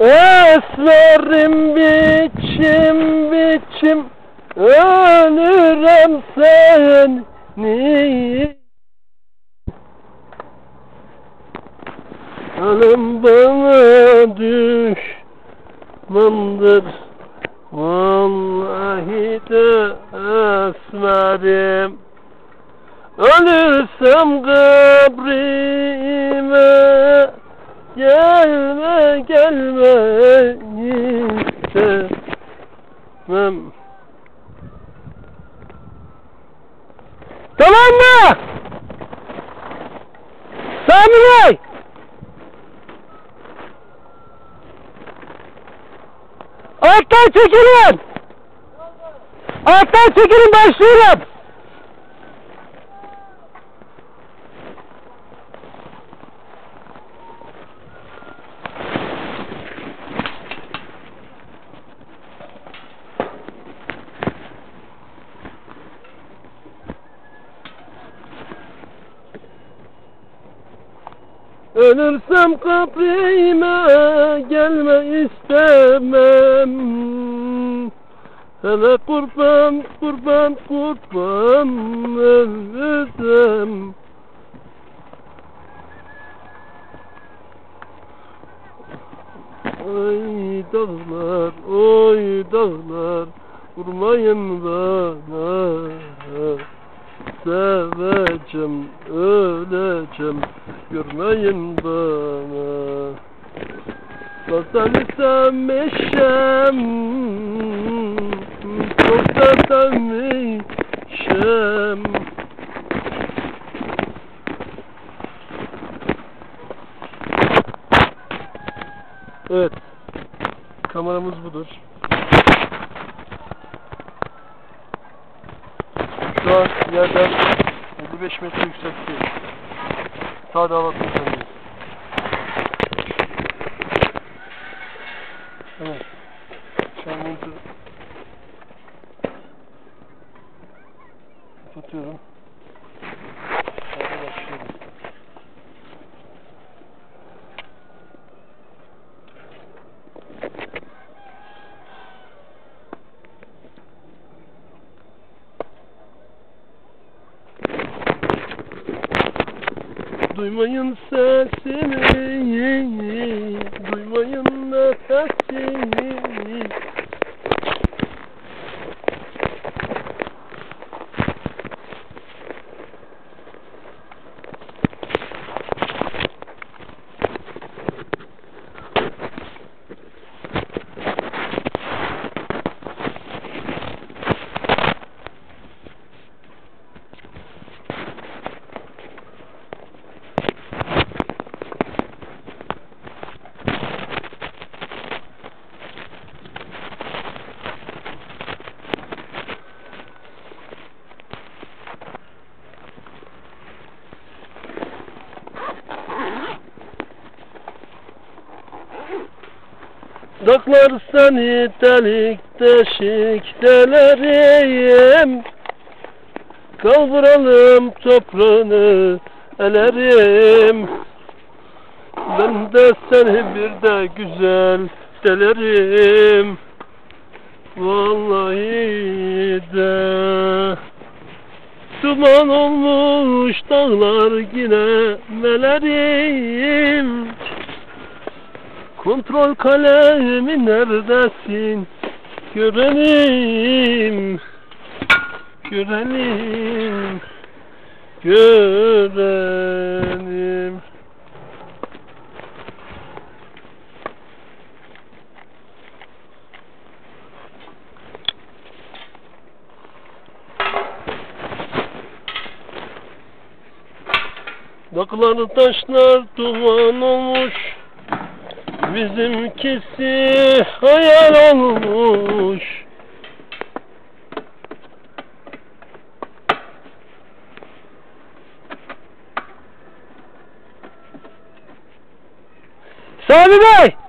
Esmerim biçim biçim Ölürüm seni Ölüm bana düşmandır Vallahi de esmerim Ölürsem kabrime Gelme gelme istemem Tamam mı? Sami Bey! Alttan çekilin! Alttan çekilin başlıyorum! Ölürsem kabrime gelme istemem. Hele kurban kurban kurban ölürsem. Oy dağlar oy dağlar vurmayın bana seveceğim, öleceğim, görmeyin bana. Vatan sevmişem, çok da. Evet, kameramız budur. Şu an yerden 55 metre yüksekteyiz. Sağ hava tutanıyız. Evet. Şu an monitör tutuyorum. Hadi başlıyorum. Duymayın sesini, duymayın nefesini. Dağlar seni delik deşik delereyim Kaldıralım toprağını elerim Ben de seni bir de güzel delerim. Vallahi de. Duman olmuş dağlar yine melerim Kontrol kalemi neredesin? Görelim. Görelim. Görelim. Dağlar taşlar duman olmuş Bizimkisi hayal olmuş Sami Bey!